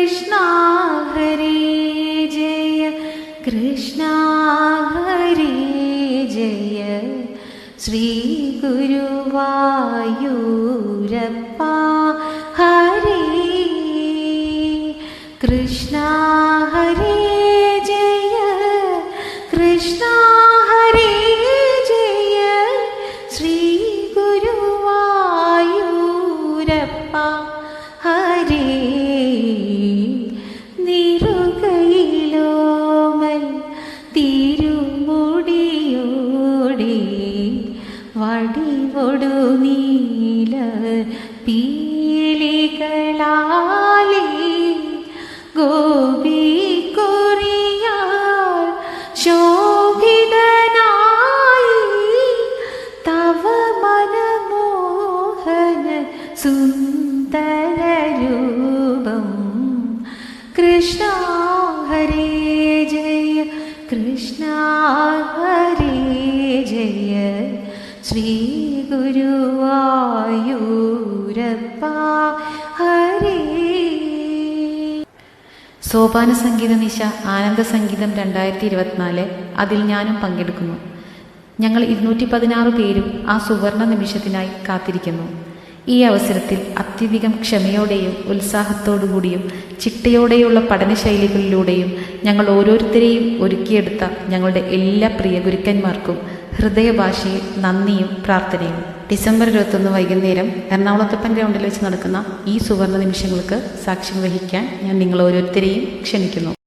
കൃഷ്ണ ഹരേ ജയ കൃഷ്ണ ഹരേ ജയ. ശ്രീ ഗുരുവായൂരപ്പ ഹരേ. കൃഷ്ണ ഹരേ ജയ വടിവൊടു നീല പീലികളാലേ ഗോപി കൊറിയാൽ ശോഭിതനായി തവ മനമോഹന സുന്ദരരൂപം കൃഷ്ണ ഹരേ ജയ കൃഷ്ണ ഹരേ ജയ ശ്രീ ഗുരുവായൂരപ്പ ഹരേ. സോപാന സംഗീത നിശ ആനന്ദ സംഗീതം രണ്ടായിരത്തി ഇരുപത്തിനാല് അതിൽ ഞാനും പങ്കെടുക്കുന്നു. ഞങ്ങൾ ഇരുന്നൂറ്റി പതിനാറ് പേരും ആ സുവർണ നിമിഷത്തിനായി കാത്തിരിക്കുന്നു. ഈ അവസരത്തിൽ അത്യധികം ക്ഷമയോടെയും ഉത്സാഹത്തോടുകൂടിയും ചിട്ടയോടെയുള്ള പഠനശൈലികളിലൂടെയും ഞങ്ങൾ ഓരോരുത്തരെയും ഒരുക്കിയെടുത്ത ഞങ്ങളുടെ എല്ലാ പ്രിയ ഗുരുക്കന്മാർക്കും ഹൃദയഭാഷയിൽ നന്ദിയും പ്രാർത്ഥനയും. ഡിസംബർ ഇരുപത്തൊന്ന് വൈകുന്നേരം എറണാകുളത്തപ്പൻ ഗ്രൗണ്ടിൽ വെച്ച് നടക്കുന്ന ഈ സുവർണ നിമിഷങ്ങൾക്ക് സാക്ഷ്യം വഹിക്കാൻ ഞാൻ നിങ്ങൾ ഓരോരുത്തരെയും ക്ഷണിക്കുന്നു.